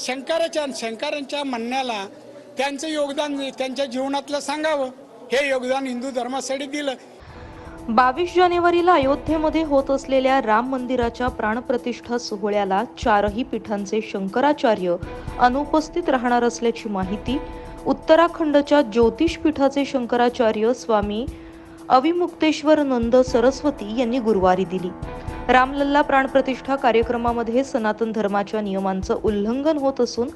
शंकराच्या शंकरांच्या म्हणण्याला त्यांचं योगदान त्यांच्या जीवनातलं सांगावं हे योगदान हिंदू धर्मासाठी दिलं. बावीस जानेवारीला अयोध्येमध्ये होत असलेल्या राम मंदिराच्या प्राणप्रतिष्ठा सोहळ्याला चारही पीठांचे शंकराचार्य अनुपस्थित राहणार असल्याची माहिती उत्तराखंडच्या ज्योतिष पीठाचे शंकराचार्य स्वामी अविमुक्तेश्वर नंद सरस्वती यांनी गुरुवारी दिली. रामलल्ला प्राणप्रतिष्ठा कार्यक्रमामध्ये सनातन धर्माच्या नियमांचं उल्लंघन होत असून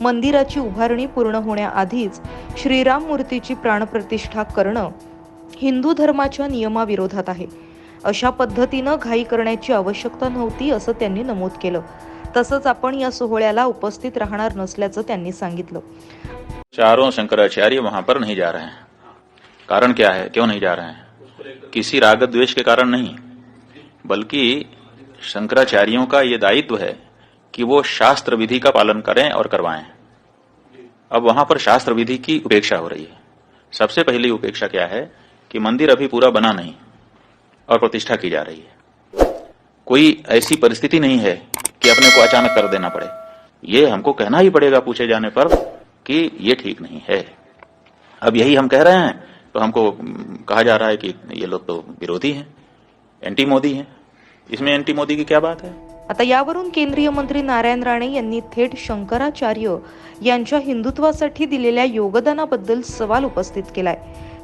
मंदिराची उभारणी पूर्ण होण्याआधीच श्रीराम मूर्तीची प्राणप्रतिष्ठा करणं हिंदू धर्माच्या नियमाविरोधात आहे. अशा पद्धतीनं घाई करण्याची आवश्यकता नव्हती असं त्यांनी नमूद केलं. तसंच आपण या सोहळ्याला उपस्थित राहणार नसल्याचं त्यांनी सांगितलं. चारों शंकराचार्य वहां पर नहीं जा रहे हैं. कारण क्या है? क्यों नहीं जा रहे हैं? किसी राग द्वेष के कारण नहीं. बल्कि शंकराचार्यों का ये दायित्व है कि वो शास्त्र विधि का पालन करें और करवाएँ। अब वहाँ पर शास्त्र विधि की उपेक्षा हो रही है। सबसे पहली उपेक्षा क्या है कि मंदिर अभी पूरा बना नहीं और प्रतिष्ठा की जा रही है। कोई ऐसी परिस्थिति नहीं है कि अपने को अचानक कर देना पड़े। ये हमको कहना ही पड़ेगा पूछे जाने पर कि ये ठीक नहीं है। अब यही हम कह रहे हैं तो हमको हम्म, कहा जा रहा है कि ये लोग तो विरोधी हैं। एंटी मोदी हैं। इसमें एंटी मोदी की क्या बात है? आता यावरून केंद्रीय मंत्री नारायण राणे यांनी थेट शंकराचार्य यांच्या हिंदुत्वासाठी दिलेल्या योगदानाबद्दल सवाल उपस्थित केलाय.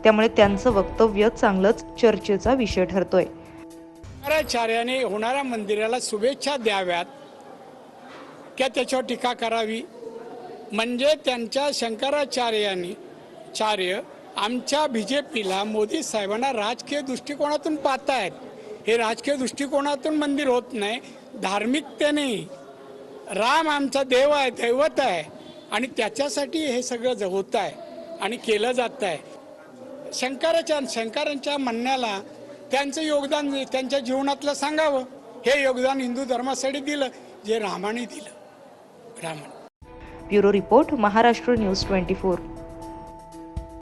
त्यामुळे त्यांचं वक्तव्य चांगलंच चर्चेचा विषय ठरतोय. शंकराचार्याने होणाऱ्या मंदिराला शुभेच्छा द्याव्यात. किंवा त्याच्यावर टीका करावी? म्हणजे त्यांच्या शंकराचार्यांनी चार्य आमच्या बी जे पीला मोदी साहेबांना राजकीय दृष्टिकोनातून पाहतायत. हे राजकीय दृष्टिकोनातून मंदिर होत नाही. धार्मिकतेने राम आमचा देव आहे दैवत आहे आणि त्याच्यासाठी हे सगळं ज- होत आहे आणि केलं जात आहे. शंकराच्या शंकरांच्या म्हणण्याला त्यांचं योगदान त्यांच्या जीवनातलं सांगावं. हे योगदान हिंदू धर्मासाठी दिलं जे रामाने दिलं. रामाने. Bureau report Maharashtra news twenty four.